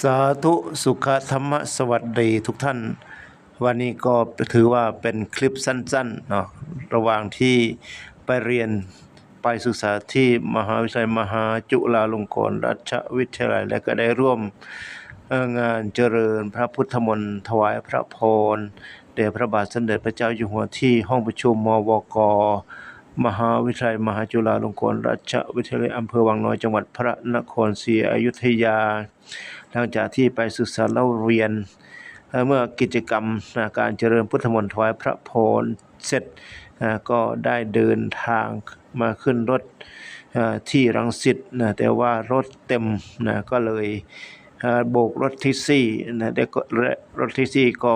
สาธุสุขธรรมสวัสดีทุกท่าน วันนี้ก็ถือว่าเป็นคลิปสั้นๆเนาะระหว่างที่ไปเรียนไปศึกษาที่มหาวิทยาลัยมหาจุฬาลงกรณราชวิทยาลัย และก็ได้ร่วมงานเจริญพระพุทธมนต์ถวายพระพรแด่พระบาทสมเด็จพระเจ้าอยู่หัวที่ห้องประชุมมวก มหาวิทยาลัยมหาจุฬาลงกรณราชวิทยาลัยอำเภอวังน้อยจังหวัดพระนครศรีอยุธยา หลังจากที่ไปศึกษาเล่าเรียน เมื่อกิจกรรมการเจริญพุทธมนต์ถวายพระพรเสร็จก็ได้เดินทางมาขึ้นรถที่รังสิตนะแต่ว่ารถเต็มนะก็เลยโบกรถแท็กซี่นะแต่ก็รถแท็กซี่ก็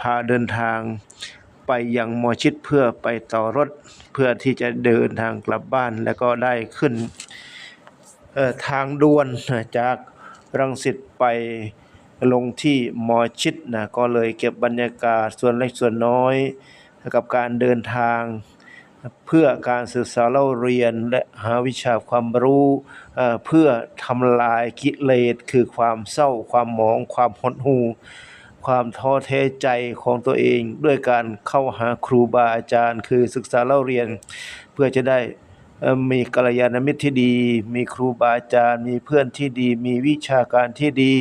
พาเดินทาง ไปยังมอชิดเพื่อไปต่อรถเพื่อที่จะเดินทางกลับบ้านแล้วก็ได้ขึ้นทางด่วนจากรังสิตไปลงที่มอชิดนะก็เลยเก็บบรรยากาศส่วนเล็กส่วนน้อย กับการเดินทางเพื่อการศึกษาเล่าเรียนและหาวิชาความรู้เอ่อเพื่อทำลายกิเลสคือความเศร้าความหมองความหดหู่ ความท้อแท้ใจของตัวเอง ด้วยการเข้าหาครูบาอาจารย์ คือศึกษาเล่าเรียน เพื่อจะได้มีกัลยาณมิตรที่ดี มีครูบาอาจารย์ มีเพื่อนที่ดี มีวิชาการที่ดี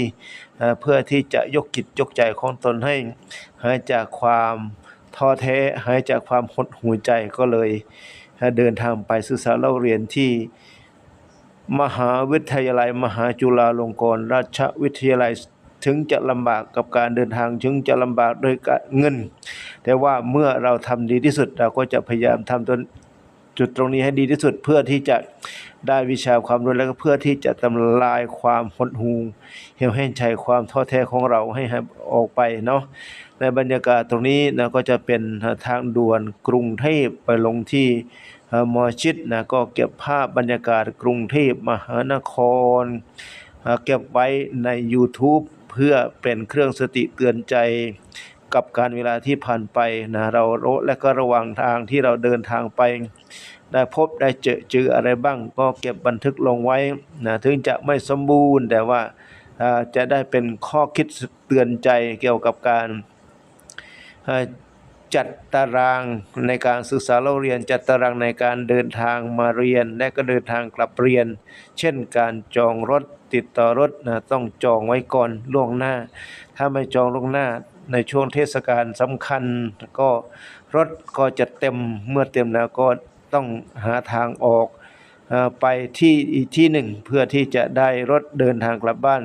เพื่อที่จะยกจิตยกใจของตนให้หายจากความท้อแท้หายจากความหดหู่ใจก็เลยเดินทางไปศึกษาเล่าเรียนที่มหาวิทยาลัยมหาจุฬาลงกรณราชวิทยาลัย ถึงจะลำบากกับการเดินทางถึงจะลำบากโดยเงิน แต่ว่าเมื่อเราทำดีที่สุดเราก็จะพยายามทำตนจุดตรงนี้ให้ดีที่สุดเพื่อที่จะได้วิชาความรู้แล้วก็เพื่อที่จะทำลายความหดหู่เหี่ยวแห้งใจความท้อแท้ของเราให้หออกไปเนาะในบรรยากาศตรงนี้นะก็จะเป็นทางด่วนกรุงเทพไปลงที่มอชิดนะก็เก็บภาพบรรยากาศกรุงเทพมหานครเอ่อเก็บไว้ใน YouTube เพื่อเป็นเครื่องสติเตือนใจกับการเวลาที่ผ่านไปนะเราโลและก็ระวังทางที่เราเดินทางไป ได้พบได้เจอเจออะไรบ้าง ก็เก็บบันทึกลงไว้นะถึงจะไม่สมบูรณ์ แต่ว่าจะได้เป็นข้อคิดเตือนใจเกี่ยวกับการ จัดตารางในการศึกษาเราเรียนจัดตารางในการเดินทางมาเรียน และก็เดินทางกลับเรียน เช่นการจองรถติดต่อรถนะต้องจองไว้ก่อนล่วงหน้า ถ้าไม่จองล่วงหน้าในช่วงเทศกาลสำคัญ ก็รถก็จะเต็มเมื่อเต็มแล้วก็ต้องหาทางออก ไปที่อีกที่หนึ่งเพื่อที่จะได้รถเดินทางกลับบ้าน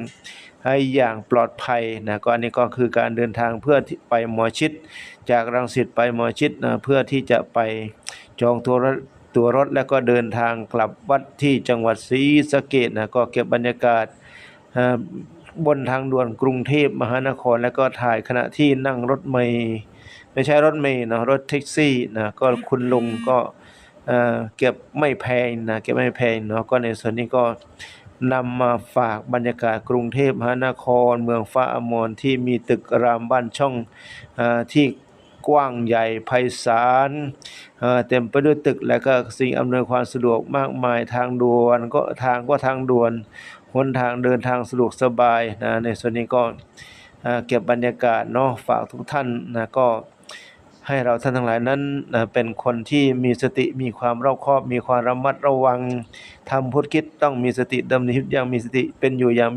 ให้อย่างปลอดภัยนะก็อันนี้ก็คือการเดินทางเพื่อไปหมอชิด จากรังสิตไปหมอชิดนะเพื่อที่จะไปจองตัวรถตัวรถแล้วก็เดินทางกลับวัดที่จังหวัดศรีสะเกษนะก็เก็บบรรยากาศบนทางด่วนกรุงเทพมหานคร แล้วก็ถ่ายขณะที่นั่งรถเมล์ไม่ใช่รถเมล์นะรถแท็กซี่นะก็คุณลุงก็ เก็บไม่แพงนะเก็บไม่แพงเนาะก็ในส่วนนี้ก็นำมาฝากบรรยากาศกรุงเทพมหานคร เมืองฟ้าอมรที่มีตึกรามบ้านช่องอที่กว้างใหญ่ไพศาลเเต็มไปด้วยตึกและก็สิ่งอำนวยความสะดวกมากมายทางด่วนก็ทางก็ทางด่วนหนทางเดินทางสะดวกสบายนะในส่วนนี้ก็เก็บบรรยากาศเนาะฝากทุกท่านนะก็ ให้เราท่านทั้งหลายนั้นเป็นคนที่มีสติมีความรอบคอบ มีความระมัดระวังทำพุทธคิดต้องมีสติดำเนินชีวิตอย่างมีสติเป็นอยู่อย่าง